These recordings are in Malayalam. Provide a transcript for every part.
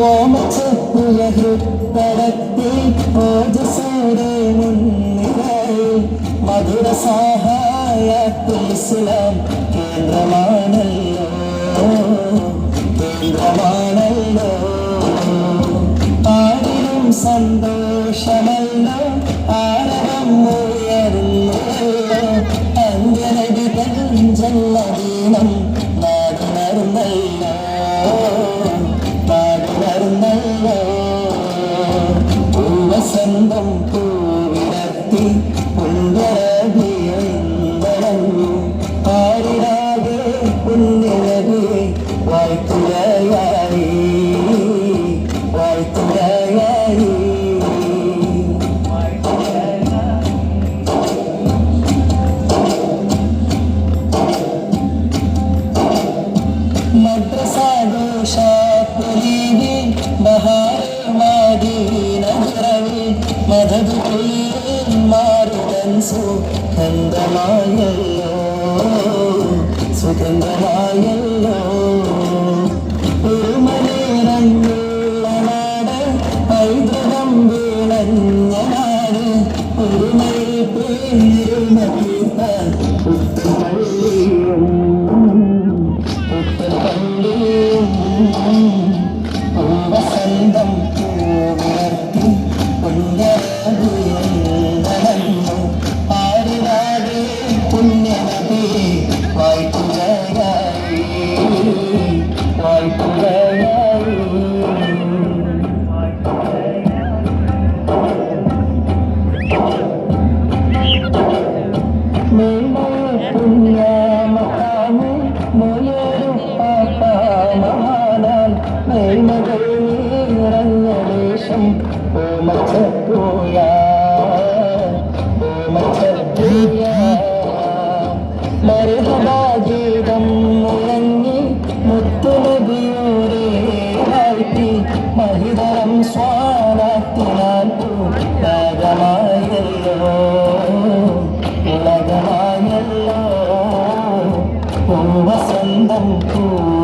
ഓമച്ചപ്പുയഹൃത്തടത്തിൽ ഓജസോടെ മുന്നിലായി മധുര ഇസ്ലാം കേന്ദ്രമാണല്ലോ കേന്ദ്രമാണല്ലോ. പൂവസന്തം പൂവിടർത്തി പുണ്യരഭിയന്തളഞ്ഞു ആരിടാതെ പുണ്യനബി വായ്ത്തുലയായി വായ്ത്തുലയായി. മാറുതൻ സുഗന്ധമായല്ലോ സുഗന്ധമായല്ലോ ഒരു മലയിറങ്ങുള്ള നാട് നാട് ഒരു മയിൽ പേരുമ തീർത്താൻ പുത്തുപള്ളിയും വസന്തം ദേശം ഓമച്ചപ്പോയ ഓമച്ചപ്പോയ മരുഹബാഗീതം മുഴങ്ങി മുത്തുനബിയോരെ വാഴ്ത്തി മഹിതരം സ്വാനാത്തിനാൽ പൂരാഗമായല്ലോ ഉലകമായല്ലോ പൂവസന്തം പൂവിടർത്തി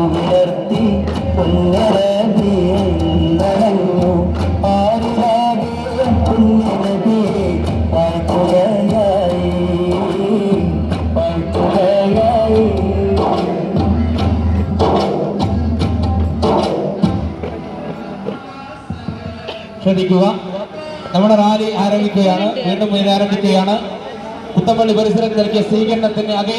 ശ്രദ്ധിക്കുക. നമ്മുടെ റാലി ആരംഭിക്കുകയാണ്. വീണ്ടും ആരംഭിക്കുകയാണ് കുത്തപ്പള്ളി പരിസരത്ത് നൽകിയ സ്വീകരണത്തിന്